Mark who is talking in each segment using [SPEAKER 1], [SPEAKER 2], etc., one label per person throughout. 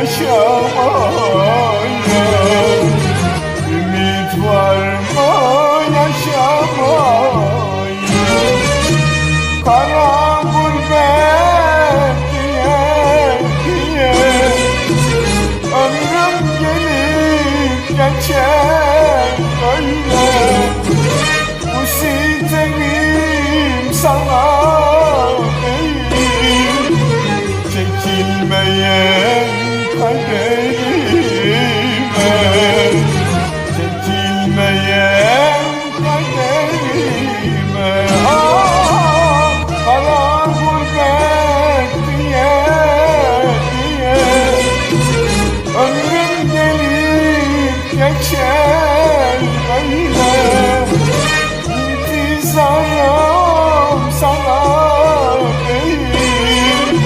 [SPEAKER 1] yaşamaya Ümit var mı yaşamaya Kara gurbet diye diye Ömrüm gelip geçer öyle Bu sitemim sana değil kaderime Çekilmeyen kaderime Ah kara gurbet diye diye Ömrüm gelip geçer böyle İntizarım sana değil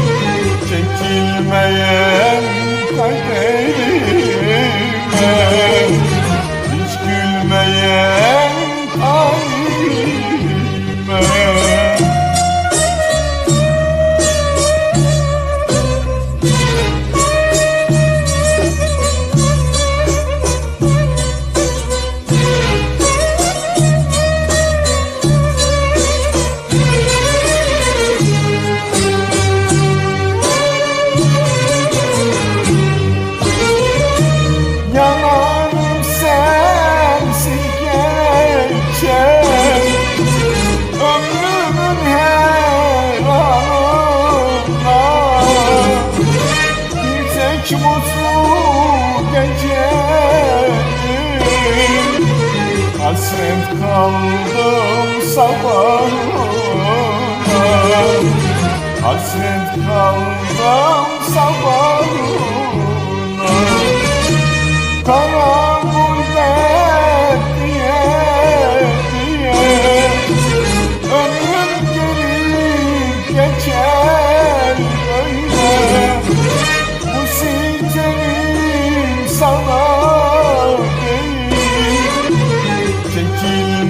[SPEAKER 1] Çekilmeyen kaderime Tek mutlu gecenin. Hasret kaldım sabahına. Hasret kaldım sabahına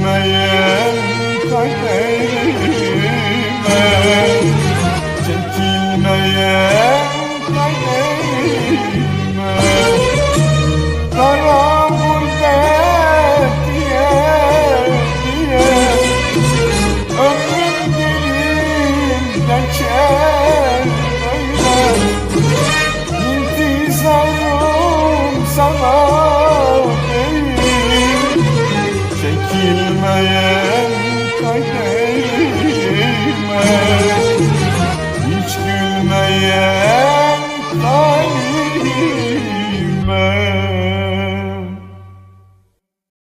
[SPEAKER 1] Çekilmeyen kaderime Çekilmeyen kaderime Kara gurbet diye diye Ömrüm gelip geçer böyle İntizarım sana değil Gülmeyen kaderime Hiç gülmeyen kaderime